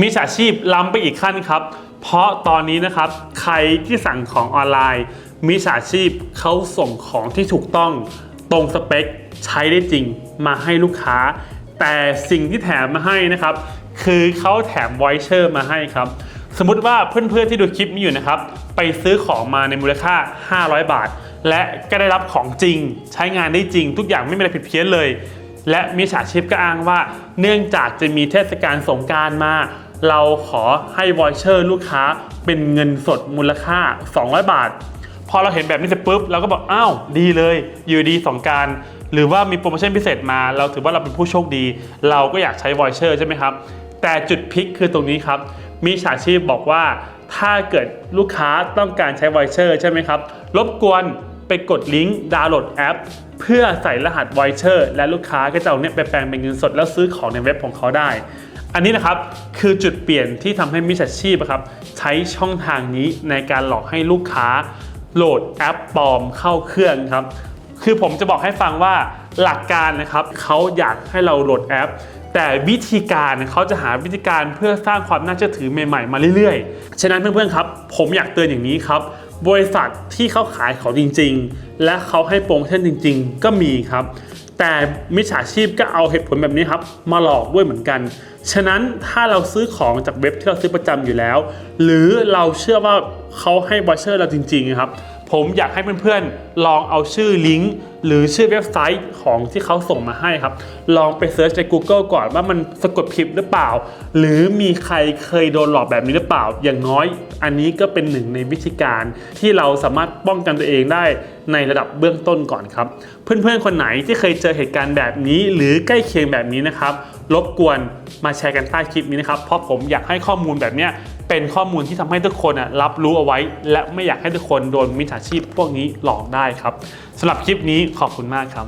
มิจฉาชีพล้ำไปอีกขั้นครับ เพราะตอนนี้นะครับ ใครที่สั่งของออนไลน์มิจฉาชีพเขาส่งของที่ถูกต้อง ตรงสเปคใช้ได้จริงมาให้ลูกค้า แต่สิ่งที่แถมมาให้นะครับ คือเขาแถมไวเชอร์มาให้ครับ สมมุติว่าเพื่อนๆที่ดูคลิปนี้อยู่นะครับ ไปซื้อของมาในมูลค่า 500 บาท และก็ได้รับของจริง ใช้งานได้จริง ทุกอย่างไม่มีอะไรผิดเพี้ยนเลย และมิจฉาชีพก็อ้างว่า เนื่องจากจะมีเทศกาลสงกรารมา เราขอให้วอยเชอร์ลูกค้าเป็นเงินสดมูลค่า 200 บาท พอเราเห็นแบบนี้เสร็จปุ๊บเราก็บอกอ้าวดีเลยอยู่ดีสองการหรือว่ามีโปรโมชั่นพิเศษมา เราถือว่าเราเป็นผู้โชคดี เราก็อยากใช้วอยเชอร์ใช่ไหมครับ แต่จุดพลิกคือตรงนี้ครับมีฉาชีพบอกว่าถ้าเกิดลูกค้าต้องการใช้วอยเชอร์ใช่ไหมครับรบกวนไปกดลิงก์ดาวน์โหลดแอป เพื่อใส่รหัสวอยเชอร์และลูกค้าก็จะเอาเนี่ยไปแปลงเป็นเงินสดแล้วซื้อของในเว็บของเขาได้ อันนี้นะครับคือจุดเปลี่ยนที่ทำให้มิจฉาชีพครับใช้ช่องทางนี้ในการหลอกให้ลูกค้า โหลดแอปปลอมเข้าเครื่องครับ คือผมจะบอกให้ฟังว่าหลักการนะครับเขาอยากให้เราโหลดแอป แต่วิธีการเขาจะหาวิธีการเพื่อสร้างความน่าเชื่อถือใหม่ๆมาเรื่อยๆ ฉะนั้นเพื่อนๆครับ ผมอยากเตือนอย่างนี้ครับบริษัทที่เขาขายของจริง ๆ และเขาให้โปรโมชั่นจริง ๆ ก็มีครับ แต่มิจฉาชีพก็เอาเหตุผลแบบนี้ครับมาหลอกด้วยเหมือนกัน ฉะนั้นถ้าเราซื้อของจากเว็บที่เราซื้อประจำอยู่แล้ว หรือเราเชื่อว่าเขาให้บอชเชอร์เราจริงๆนะครับ ผมอยากให้เพื่อนๆ ลองเอาชื่อลิงก์หรือชื่อเว็บไซต์ของที่เขาส่งมาให้ครับ ลองไปเซิร์ชใน Google ก่อนว่ามันสะกดผิดหรือเปล่า หรือมีใครเคยโดนหลอกแบบนี้หรือเปล่า อย่างน้อย อันนี้ก็เป็นหนึ่งในวิธีการที่เราสามารถป้องกันตัวเองได้ในระดับเบื้องต้นก่อนครับ เพื่อนๆ คนไหนที่เคยเจอเหตุการณ์แบบนี้ หรือใกล้เคียงแบบนี้นะครับรบกวนมาแชร์กันใต้คลิปนี้นะครับ เพราะผมอยากให้ข้อมูลแบบเนี้ย เป็นข้อมูลที่ทำให้ทุกคนอะรับรู้เอาไว้ และไม่อยากให้ทุกคนโดนมิจฉาชีพพวกนี้หลอกได้ครับสำหรับคลิปนี้ขอบคุณมากครับ